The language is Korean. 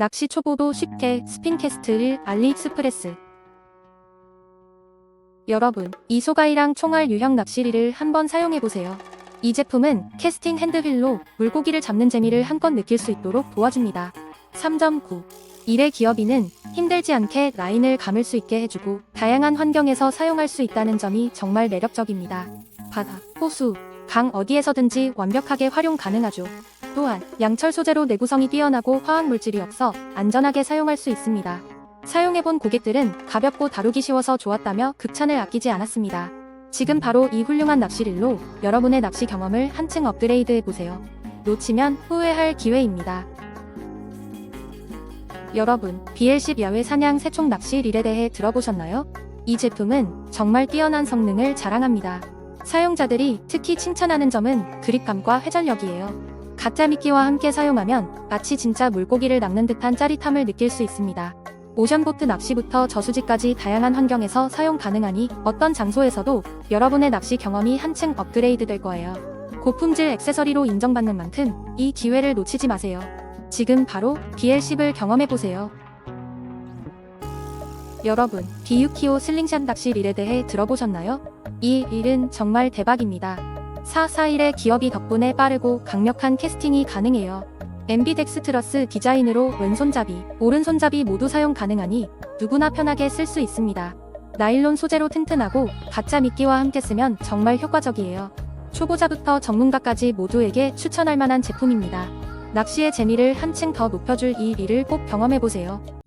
낚시 초보도 쉽게 스핀캐스트 1 알리익스프레스 여러분, 이소가이랑 총알 유형 낚시리를 한번 사용해보세요. 이 제품은 캐스팅 핸드휠로 물고기를 잡는 재미를 한껏 느낄 수 있도록 도와줍니다. 3.9 일의 기어비는 힘들지 않게 라인을 감을 수 있게 해주고 다양한 환경에서 사용할 수 있다는 점이 정말 매력적입니다. 바다, 호수, 강 어디에서든지 완벽하게 활용 가능하죠. 또한 양철 소재로 내구성이 뛰어나고 화학 물질이 없어 안전하게 사용할 수 있습니다. 사용해본 고객들은 가볍고 다루기 쉬워서 좋았다며 극찬을 아끼지 않았습니다. 지금 바로 이 훌륭한 낚시릴로 여러분의 낚시 경험을 한층 업그레이드 해보세요. 놓치면 후회할 기회입니다. 여러분, BL10 야외 사냥 새총 낚시 릴에 대해 들어보셨나요? 이 제품은 정말 뛰어난 성능을 자랑합니다. 사용자들이 특히 칭찬하는 점은 그립감과 회전력이에요. 가짜 미끼와 함께 사용하면 마치 진짜 물고기를 낚는 듯한 짜릿함을 느낄 수 있습니다. 오션보트 낚시부터 저수지까지 다양한 환경에서 사용 가능하니 어떤 장소에서도 여러분의 낚시 경험이 한층 업그레이드 될 거예요. 고품질 액세서리로 인정받는 만큼 이 기회를 놓치지 마세요. 지금 바로 BL10을 경험해보세요. 여러분, 비유키오 슬링샷 낚시 릴에 대해 들어보셨나요? 이 릴은 정말 대박입니다. 441의 기업이 덕분에 빠르고 강력한 캐스팅이 가능해요. 엠비덱스트러스 디자인으로 왼손잡이, 오른손잡이 모두 사용 가능하니 누구나 편하게 쓸 수 있습니다. 나일론 소재로 튼튼하고 가짜 미끼와 함께 쓰면 정말 효과적이에요. 초보자부터 전문가까지 모두에게 추천할 만한 제품입니다. 낚시의 재미를 한층 더 높여줄 이 릴을 꼭 경험해보세요.